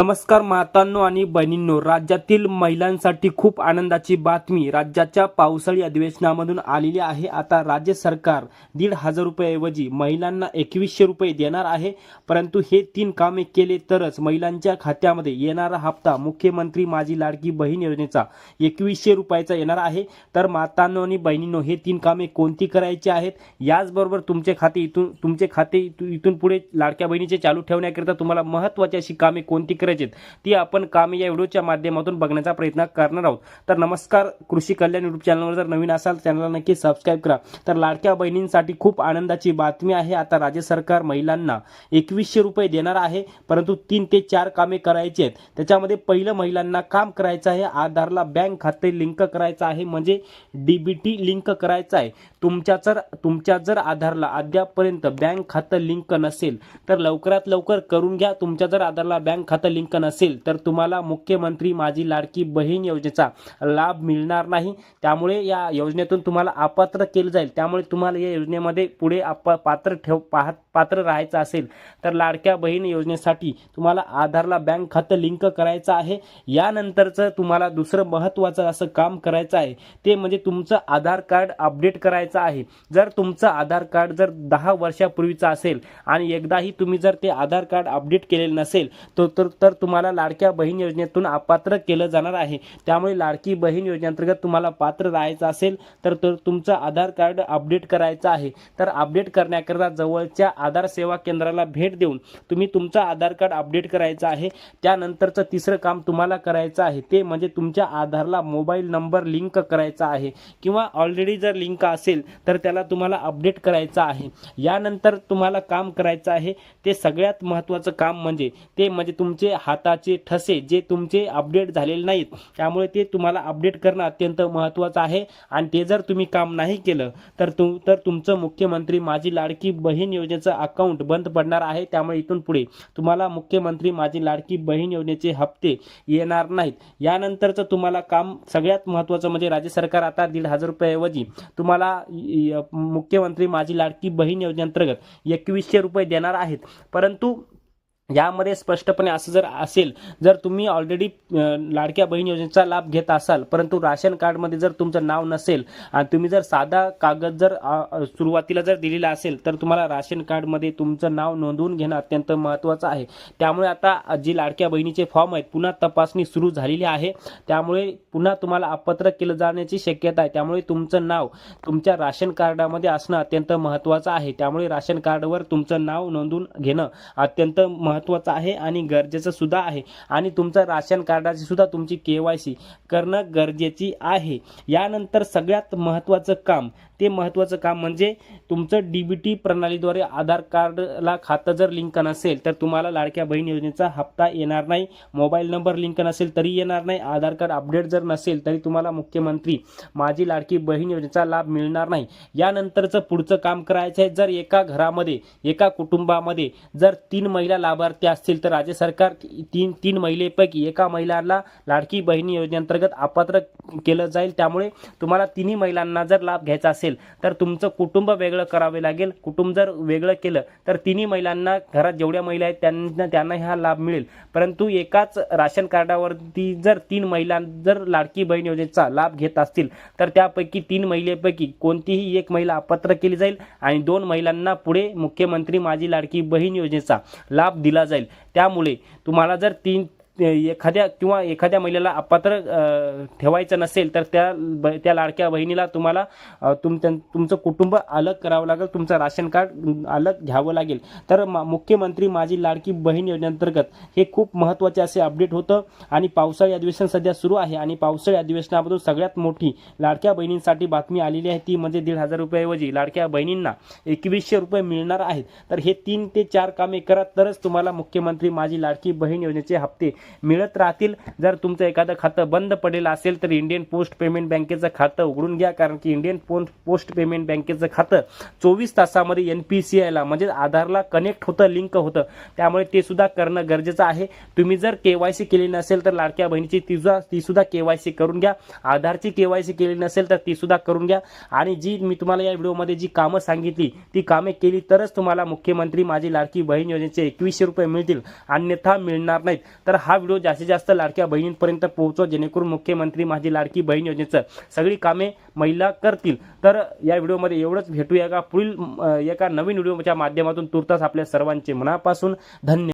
नमस्कार मातांनो आणि बहिणींनो राज्यातील महिलांसाठी खूप आनंदाची बातमी राज्याच्या पावसाळी अधिवेशनामधून आलेली आहे. आता राज्य सरकार दीड हजार रुपयाऐवजी महिलांना एकवीसशे रुपये देणार आहे. परंतु हे तीन कामे केले तरच महिलांच्या खात्यामध्ये येणारा हप्ता मुख्यमंत्री माझी लाडकी बहीण योजनेचा एकवीसशे रुपयाचा येणार आहे. तर मातांनो आणि बहिणींनो हे तीन कामे कोणती करायची आहेत? याचबरोबर तुमचे खाते इथून तुमचे खाते इथून इथून पुढे लाडक्या बहिणीचे चालू ठेवण्याकरिता तुम्हाला महत्त्वाची अशी कामे कोणती करायची ती आपण कामे या व्हिडिओच्या माध्यमातून बघण्याचा प्रयत्न करणार आहोत. तर नमस्कार कृषी कल्याण युट्यूब चॅनलवर जर नवीन असाल चॅनलला नक्की सबस्क्राईब करा. तर लाडक्या बहिणींसाठी खूप आनंदाची बातमी आहे. आता राज्य सरकार महिलांना एकवीसशे रुपये देणार आहे परंतु तीन ते चार कामे करायची आहेत. त्याच्यामध्ये पहिलं महिलांना काम करायचं आहे आधारला बँक खाते लिंक करायचं आहे म्हणजे डीबीटी लिंक करायचं आहे. तुमच्या जर तुमच्या जर आधारला अद्यापपर्यंत बँक खातं लिंक नसेल तर लवकरात लवकर करून घ्या. तुमच्या जर आधारला बँक खातं लिंक नसेल तर तुम्हाला मुख्यमंत्री माझी लाडकी बहीण योजनेचा लाभ मिळणार नाही. त्यामुळे या योजनेतून तुम्हाला अपात्र केलं जाईल. त्यामुळे तुम्हाला या योजनेमध्ये पुढे आप पात्र ठेव पाहत पात्र राहायचं असेल तर लाडक्या बहीण योजनेसाठी तुम्हाला आधारला बँक खातं लिंक करायचं आहे. यानंतरचं तुम्हाला दुसरं महत्त्वाचं असं काम करायचं आहे ते म्हणजे तुमचं आधार कार्ड अपडेट करायचं आहे. जर तुमचं आधार कार्ड जर दहा वर्षापूर्वीचं असेल आणि एकदाही तुम्ही जर ते आधार कार्ड अपडेट केलेलं नसेल तर तर तर तुम्हाला लाडक्या बहीण योजनेतून अपात्र केलं जाणार आहे. त्यामुळे लाडकी बहीण योजनेअंतर्गत तुम्हाला पात्र राहायचं असेल तर तुमचं आधार कार्ड अपडेट करायचं आहे. तर अपडेट करण्याकरता जवळच्या आधार सेवा केंद्राला भेट देऊन तुम्ही तुमचं आधार कार्ड अपडेट करायचं आहे. त्यानंतरचं तिसरं काम तुम्हाला करायचं आहे. ते म्हणजे तुमच्या आधारला मोबाईल नंबर लिंक करायचा आहे. किंवा ऑलरेडी जर लिंक असेल तर त्याला तुम्हाला अपडेट करायचं आहे. यानंतर तुम्हाला काम करायचं आहे. ते सगळ्यात महत्त्वाचं काम म्हणजे ते म्हणजे तुमचे हाताचे ठसे जे तुमचे अपडेट झालेले नाहीत त्यामुळे ते तुम्हाला अपडेट करणं अत्यंत महत्त्वाचं आहे. आणि ते जर तुम्ही काम नाही केलं तर तुम तर तुमचं मुख्यमंत्री माझी लाडकी बहीण योजनेचं अकाउंट बंद पडणार आहे. त्यामुळे इथून पुढे तुम्हाला मुख्यमंत्री माझी लाडकी बहीण योजनेचे हप्ते येणार नाहीत. यानंतरचं तुम्हाला काम सगळ्यात महत्त्वाचं म्हणजे राज्य सरकार आता दीड हजार रुपयाऐवजी तुम्हाला य- मुख्यमंत्री माझी लाडकी बहीण योजनेअंतर्गत एकवीसशे रुपये देणार आहेत. परंतु यामध्ये स्पष्टपणे असं जर असेल जर तुम्ही ऑलरेडी लाडक्या बहीण योजनेचा लाभ घेत असाल परंतु राशन कार्डमध्ये जर तुमचं नाव नसेल आणि तुम्ही जर साधा कागद जर सुरुवातीला जर दिलेला असेल तर तुम्हाला राशन कार्डमध्ये तुमचं नाव नोंदवून घेणं अत्यंत महत्त्वाचं आहे. त्यामुळे आता जी लाडक्या बहिणीचे फॉर्म आहेत पुन्हा तपासणी सुरू झालेली आहे. त्यामुळे पुन्हा तुम्हाला अपात्र केलं जाण्याची शक्यता आहे. त्यामुळे तुमचं नाव तुमच्या राशन कार्डामध्ये असणं अत्यंत महत्त्वाचं आहे. त्यामुळे राशन कार्डवर तुमचं नाव नोंदवून घेणं अत्यंत महत्त्वाचं आहे आणि गरजेचं सुद्धा आहे. आणि तुमचं राशन कार्डाची सुद्धा तुमची के वाय सी करणं गरजेची आहे. यानंतर सगळ्यात महत्त्वाचं काम ते महत्त्वाचं काम म्हणजे तुमचं डी बी टी प्रणालीद्वारे आधार कार्डला खातं जर लिंक नसेल तर तुम्हाला लाडक्या बहीण योजनेचा हप्ता येणार नाही मोबाईल नंबर लिंक नसेल तरी येणार नाही आधार कार्ड अपडेट जर नसेल तरी तुम्हाला मुख्यमंत्री माझी लाडकी बहीण योजनेचा लाभ मिळणार नाही. यानंतरचं पुढचं काम करायचं आहे जर एका घरामध्ये एका कुटुंबामध्ये जर तीन महिला लाभार्थी असतील तर राज्य सरकार तीन तीन महिलेपैकी एका महिलाला लाडकी बहिणी योजनेअंतर्गत अपात्र केलं जाईल. त्यामुळे तुम्हाला तिन्ही महिलांना जर लाभ घ्यायचा असेल तर तुमचं कुटुंब वेगळं करावे लागेल. कुटुंब जर वेगळं केलं तर तिन्ही महिलांना घरात जेवढ्या महिला आहेत त्यांना त्यांना हा लाभ मिळेल. परंतु एकाच राशन कार्डावरती जर तीन महिला जर लाडकी बहीण योजनेचा लाभ घेत असतील तर त्यापैकी तीन महिलेपैकी कोणतीही एक महिला अपात्र केली जाईल आणि दोन महिलांना पुढे मुख्यमंत्री माझी लाडकी बहीण योजनेचा लाभ दिला जाईल. त्यामुळे तुम्हाला जर तीन एखाद्या किंवा एखाद्या महिलेला अपात्र ठेवायचं नसेल तर त्या ब- त्या लाडक्या बहिणीला तुम्हाला तुम तुमचं कुटुंब अलग करावं लागेल तुमचं राशन कार्ड अलग घ्यावं लागेल. तर मा- मुख्यमंत्री माझी लाडकी बहीण योजनेअंतर्गत हे खूप महत्त्वाचे असे अपडेट होतं आणि पावसाळी अधिवेशन सध्या सुरू आहे आणि पावसाळी अधिवेशनामधून सगळ्यात मोठी लाडक्या बहिणींसाठी बातमी आलेली आहे ती म्हणजे दीड हजार रुपयाऐवजी लाडक्या बहिणींना एकवीसशे रुपये मिळणार आहेत. तर हे तीन ते चार कामे करा तरच तुम्हाला मुख्यमंत्री माझी लाडकी बहीण योजनेचे हप्ते मिळत राहतील. जर तुमचं एखादं खातं बंद पडेल असेल तर इंडियन पोस्ट पेमेंट बँकेचं खातं उघडून घ्या. कारण की इंडियन पोस्ट पोस्ट पेमेंट बँकेचं खातं चोवीस तासामध्ये एन पी सी आयला म्हणजे आधारला कनेक्ट होतं लिंक होतं. त्यामुळे ते सुद्धा करणं गरजेचं आहे. तुम्ही जर के वाय सी केली नसेल तर लाडक्या बहिणीची ती सुद्धा के वाय सी करून घ्या. आधारची के वाय सी केली नसेल तर तीसुद्धा करून घ्या. आणि जी मी तुम्हाला या व्हिडिओमध्ये जी कामं सांगितली ती कामे केली तरच तुम्हाला मुख्यमंत्री माझी लाडकी बहीण योजनेचे एकवीसशे रुपये मिळतील. अन्यथा मिळणार नाहीत. तर हा व्हिडिओ जास्तीत जास्त लाडक्या बहिणींपर्यंत पोहोचवा जेणेकरून मुख्यमंत्री माझी लाडकी बहीण योजनेचं सगळी कामे महिला करतील. तर या व्हिडिओमध्ये एवढंच भेटूया का? पुढील एका नवीन व्हिडिओच्या माध्यमातून तुर्तास आपल्या सर्वांचे मनापासून धन्यवाद